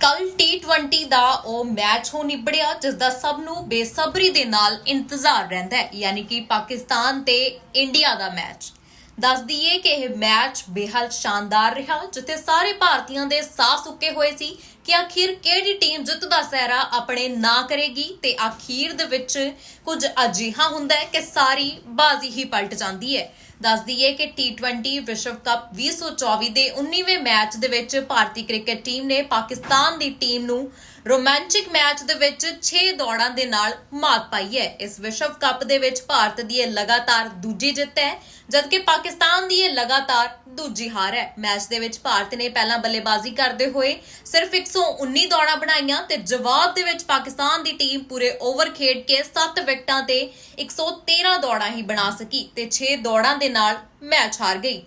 ਕੱਲ T20 ਦਾ ਉਹ match ਹੋ ਨਿਬੜਿਆ, ਜਿਸ ਦਾ ਸਭ ਨੂੰ ਬੇਸਬਰੀ ਦੇ ਨਾਲ ਇੰਤਜ਼ਾਰ ਰਹਿੰਦਾ ਹੈ, ਯਾਨੀ ਕਿ ਪਾਕਿਸਤਾਨ ਤੇ ਇੰਡੀਆ ਦਾ ਮੈਚ। ਦੱਸ ਦਈਏ ਕਿ ਇਹ ਮੈਚ ਬੇਹੱਦ ਸ਼ਾਨਦਾਰ ਰਿਹਾ, ਜਿੱਥੇ ਸਾਰੇ ਭਾਰਤੀਆਂ ਦੇ ਸਾਹ ਸੁੱਕੇ ਹੋਏ ਸੀ ਕਿ ਆਖਿਰ ਕਿਹੜੀ ਟੀਮ ਜਿੱਤ ਦਾ ਸਹਿਰਾ ਆਪਣੇ ਨਾ ਕਰੇਗੀ ਤੇ ਆਖਿਰ ਦੇ ਵਿੱਚ ਕੁਝ ਅਜਿਹਾ ਹੁੰਦਾ ਹੈ ਕਿ ਸਾਰੀ ਬਾਜ਼ੀ ਹੀ ਪਲਟ ਜਾਂਦੀ ਹੈ। ਦੱਸ ਦਈਏ ਕਿ T20 ਵਿਸ਼ਵ ਕੱਪ 2024 ਦੇ 19ਵੇਂ ਮੈਚ ਦੇ ਵਿੱਚ ਭਾਰਤੀ ਕ੍ਰਿਕਟ ਟੀਮ ਨੇ ਪਾਕਿਸਤਾਨ ਦੀ ਟੀਮ ਨੂੰ ਰੋਮਾਂਚਿਕ ਮੈਚ ਦੇ ਵਿੱਚ 6 ਦੌੜਾਂ ਦੇ ਨਾਲ ਮਾਤ ਪਾਈ ਹੈ। ਇਸ ਵਿਸ਼ਵ ਕੱਪ ਦੇ ਵਿੱਚ ਭਾਰਤ ਦੀ ਇਹ ਲਗਾਤਾਰ ਦੂਜੀ ਜਿੱਤ ਹੈ, ਜਦਕਿ ਪਾਕਿਸਤਾਨ ਦੀ ਇਹ ਲਗਾਤਾਰ ਦੂਜੀ ਹਾਰ ਹੈ। ਮੈਚ ਦੇ ਵਿੱਚ ਭਾਰਤ ਨੇ ਪਹਿਲਾਂ ਬੱਲੇਬਾਜ਼ੀ ਕਰਦੇ ਹੋਏ ਸਿਰਫ 119 ਦੌੜਾਂ ਬਣਾਈਆਂ ਤੇ ਜਵਾਬ ਦੇ ਵਿੱਚ ਪਾਕਿਸਤਾਨ ਦੀ ਟੀਮ ਪੂਰੇ ਓਵਰ ਖੇਡ ਕੇ 7 ਵਿਕਟਾਂ ਤੇ 113 ਦੌੜਾਂ ਹੀ ਬਣਾ ਸਕੀ ਤੇ 6 ਦੌੜਾਂ ਦੇ ਨਾਲ ਮੈਚ ਹਾਰ ਗਈ।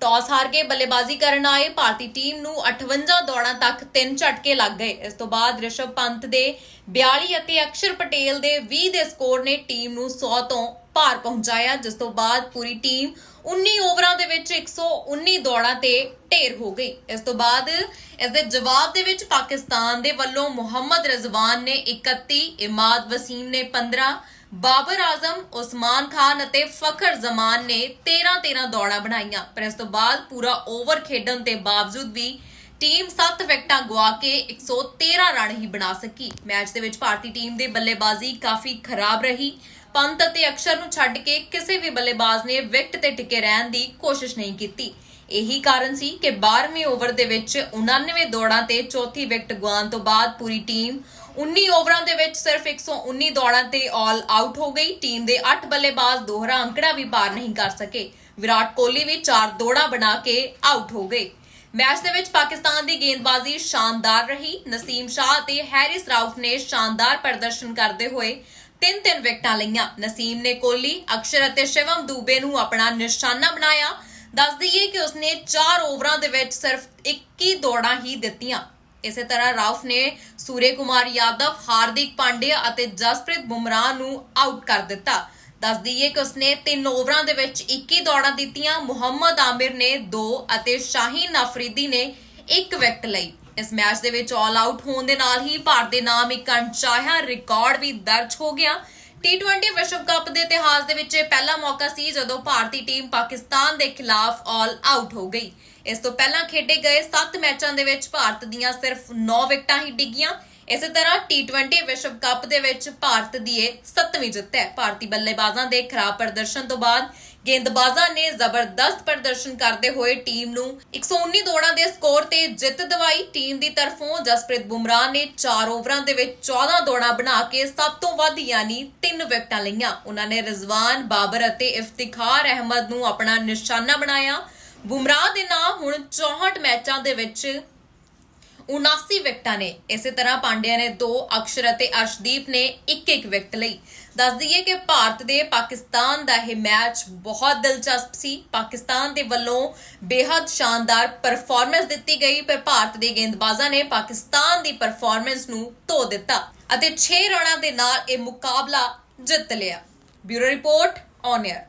ਟਾਸ ਹਾਰ ਕੇ ਬੱਲੇਬਾਜ਼ੀ ਕਰਨ ਆਏ, ਭਾਰਤੀ ਟੀਮ ਨੂੰ 58 ਦੌੜਾਂ ਤੱਕ ਤਿੰਨ ਝਟਕੇ ਲੱਗ ਗਏ। ਇਸ ਤੋਂ ਬਾਅਦ ਰਿਸ਼ਭ ਪੰਤ ਦੇ 42 ਅਤੇ ਅਕਸ਼ਰ ਪਟੇਲ ਦੇ 20 ਦੇ ਸਕੋਰ ਨੇ ਟੀਮ ਨੂੰ 100 ਤੋਂ ਭਾਰ ਪਹੁੰਚਾਇਆ, ਜਿਸ ਤੋਂ ਬਾਅਦ ਪੂਰੀ ਟੀਮ 19 ਓਵਰਾਂ ਦੇ ਵਿੱਚ 119 ਦੌੜਾਂ ਤੇ ਢੇਰ ਹੋ ਗਈ। ਇਸ ਤੋਂ ਬਾਅਦ ਇਸ ਦੇ ਜਵਾਬ ਦੇ ਵਿੱਚ ਪਾਕਿਸਤਾਨ ਦੇ ਵੱਲੋਂ ਮੁਹੰਮਦ ਰਜ਼ਵਾਨ ਨੇ 31 ਇਮਾਦ ਵਸੀਮ ਨੇ 15 ਬਾਬਰ ਆਜ਼ਮ, ਉਸਮਾਨ ਖਾਨ ਅਤੇ ਫਖਰ ਜ਼ਮਾਨ ਨੇ 13-13 ਦੌੜਾਂ ਬਣਾਈਆਂ। ਪਰ ਇਸ ਤੋਂ ਬਾਅਦ ਪੂਰਾ ਓਵਰ ਖੇਡਣ ਦੇ ਬਾਵਜੂਦ ਵੀ ਟੀਮ 7 ਵਿਕਟਾਂ ਗਵਾ ਕੇ 113 ਰਨ ਹੀ ਬਣਾ ਸਕੀ। ਮੈਚ ਦੇ ਵਿੱਚ ਭਾਰਤੀ ਟੀਮ ਦੀ ਬੱਲੇਬਾਜ਼ੀ ਕਾਫੀ ਖਰਾਬ ਰਹੀ। ਪੰਤ ਅਤੇ ਅਕਸ਼ਰ ਨੂੰ ਛੱਡ ਕੇ ਕਿਸੇ ਵੀ ਬੱਲੇਬਾਜ਼ ਨੇ ਵਿਕਟ ਤੇ ਟਿਕੇ ਰਹਿਣ ਦੀ ਕੋਸ਼ਿਸ਼ ਨਹੀਂ ਕੀਤੀ। ਇਹੀ ਕਾਰਨ ਸੀ ਕਿ 12ਵੇਂ ਓਵਰ ਦੇ ਵਿੱਚ 99 ਦੌੜਾਂ ਤੇ ਚੌਥੀ ਵਿਕਟ ਗਵਾਉਣ ਤੋਂ ਬਾਅਦ ਪੂਰੀ ਟੀਮ 19 ਓਵਰਾਂ ਦੇ ਵਿੱਚ ਸਿਰਫ 119 ਦੌੜਾਂ ਤੇ ਆਲ ਆਊਟ ਹੋ ਗਈ। ਟੀਮ ਦੇ 8 ਬੱਲੇਬਾਜ਼ ਦੋਹਰਾ ਅੰਕੜਾ ਵੀ ਪਾਰ ਨਹੀਂ ਕਰ ਸਕੇ। ਵਿਰਾਟ ਕੋਹਲੀ ਵੀ 4 ਦੌੜਾਂ ਬਣਾ ਕੇ ਆਊਟ ਹੋ ਗਏ। ਮੈਚ ਦੇ ਵਿੱਚ ਪਾਕਿਸਤਾਨ ਦੀ ਗੇਂਦਬਾਜ਼ੀ ਸ਼ਾਨਦਾਰ ਰਹੀ। ਨਸੀਮ ਸ਼ਾਹ ਤੇ ਹੈਰਿਸ ਰਾਉਫ ਨੇ ਸ਼ਾਨਦਾਰ ਪ੍ਰਦਰਸ਼ਨ ਕਰਦੇ ਹੋਏ ਤਿੰਨ ਤਿੰਨ ਵਿਕਟਾਂ ਲਈਆਂ। ਨਸੀਮ ਨੇ ਕੋਹਲੀ, ਅਕਸ਼ਰ ਅਤੇ ਸ਼ਿਵਮ ਦੂਬੇ ਨੂੰ ਆਪਣਾ ਨਿਸ਼ਾਨਾ ਬਣਾਇਆ। ਦੱਸ ਦਈਏ ਕਿ ਉਸਨੇ 4 ਓਵਰਾਂ ਦੇ ਵਿੱਚ ਸਿਰਫ 21 ਦੌੜਾਂ ਹੀ ਦਿੱਤੀਆਂ। ਇਸੇ ਤਰ੍ਹਾਂ ਰਾਉਫ ਨੇ ਸੂਰੇ ਕੁਮਾਰ ਯਾਦਵ, ਹਾਰਦਿਕ ਪਾਂਡਿਆ ਅਤੇ ਜਸਪ੍ਰੀਤ ਬੁਮਰਾਹ ਨੂੰ ਆਊਟ ਕਰ ਦਿੱਤਾ। ਦੱਸ ਦਈਏ ਕਿ ਉਸਨੇ 3 ਓਵਰਾਂ ਦੇ ਵਿੱਚ 21 ਦੌੜਾਂ ਦਿੱਤੀਆਂ। ਮੁਹੰਮਦ ਆਮਿਰ ਨੇ 2 ਅਤੇ ਸ਼ਾਹੀਨ ਅਫਰੀਦੀ ਨੇ 1 ਵਿਕਟ ਲਈ। ਇਸ ਮੈਚ ਦੇ ਵਿੱਚ ਆਲ ਆਊਟ ਹੋਣ ਦੇ ਨਾਲ ਹੀ ਭਾਰਤ ਦੇ ਨਾਮ ਇੱਕ ਅਣਚਾਹਿਆ ਰਿਕਾਰਡ ਵੀ ਦਰਜ ਹੋ ਗਿਆ। T20 ਵਿਸ਼ਵ ਕੱਪ ਦੇ ਇਤਿਹਾਸ ਦੇ ਵਿੱਚ ਇਹ ਪਹਿਲਾ ਮੌਕਾ ਸੀ ਜਦੋਂ ਭਾਰਤੀ ਟੀਮ ਪਾਕਿਸਤਾਨ ਦੇ ਖਿਲਾਫ ਆਲ ਆਊਟ ਹੋ ਗਈ। ਇਸ ਤੋਂ ਪਹਿਲਾਂ ਖੇਡੇ ਗਏ 7 ਮੈਚਾਂ ਦੇ ਵਿੱਚ ਭਾਰਤ ਦੀਆਂ ਸਿਰਫ 9 ਵਿਕਟਾਂ ਹੀ ਡਿੱਗੀਆਂ। ਇਸੇ ਤਰ੍ਹਾਂ T20 ਵਿਸ਼ਵ ਕੱਪ ਦੇ ਵਿੱਚ ਭਾਰਤ ਦੀ ਇਹ 7ਵੀਂ ਜਿੱਤ ਹੈ। ਭਾਰਤੀ ਬੱਲੇਬਾਜ਼ਾਂ ਦੇ ਖਰਾਬ ਪ੍ਰਦਰਸ਼ਨ ਤੋਂ ਬਾਅਦ ਗੇਂਦਬਾਜ਼ਾਂ ਨੇ ਜ਼ਬਰਦਸਤ ਪ੍ਰਦਰਸ਼ਨ ਕਰਦੇ ਹੋਏ ਟੀਮ ਨੂੰ 119 ਦੌੜਾਂ ਦੇ ਸਕੋਰ ਤੇ ਜਿੱਤ ਦਿਵਾਈ। ਟੀਮ ਦੀ ਤਰਫੋਂ ਜਸਪ੍ਰੀਤ ਬੁਮਰਾਹ ਨੇ 4 ਓਵਰਾਂ ਦੇ ਵਿੱਚ 14 ਦੌੜਾਂ ਬਣਾ ਕੇ ਸਭ ਤੋਂ ਵੱਧ ਯਾਨੀ 3 ਵਿਕਟਾਂ ਲਈਆਂ। ਉਹਨਾਂ ਨੇ ਰਜ਼ਵਾਨ, ਬਾਬਰ ਅਤੇ ਇਫਤਿਖਾਰ ਅਹਿਮਦ ਨੂੰ ਆਪਣਾ ਨਿਸ਼ਾਨਾ ਬਣਾਇਆ। ਬੁਮਰਾਹ ਦੇ ਨਾਂ ਹੁਣ 64 ਮੈਚਾਂ ਦੇ ਵਿੱਚ 79 ਵਿਕਟਾਂ ਨੇ। ਇਸੇ ਤਰ੍ਹਾਂ ਪਾਂਡਿਆ ਨੇ 2 ਅਕਸ਼ਰ ਅਤੇ ਅਰਸ਼ਦੀਪ ਨੇ 1-1 ਵਿਕਟ ਲਈ। ਦੱਸ ਦਈਏ ਕਿ ਭਾਰਤ ਦੇ ਪਾਕਿਸਤਾਨ ਦਾ ਇਹ ਮੈਚ ਬਹੁਤ ਦਿਲਚਸਪ ਸੀ। ਪਾਕਿਸਤਾਨ ਦੇ ਵੱਲੋਂ ਬੇਹੱਦ ਸ਼ਾਨਦਾਰ ਪਰਫਾਰਮੈਂਸ ਦਿੱਤੀ ਗਈ ਪਰ ਭਾਰਤ ਦੇ ਗੇਂਦਬਾਜ਼ਾਂ ਨੇ ਪਾਕਿਸਤਾਨ ਦੀ ਪਰਫਾਰਮੈਂਸ ਨੂੰ ਧੋ ਦਿੱਤਾ ਅਤੇ 6 ਰਨਾਂ ਦੇ ਨਾਲ ਇਹ ਮੁਕਾਬਲਾ ਜਿੱਤ ਲਿਆ। Bureau report on air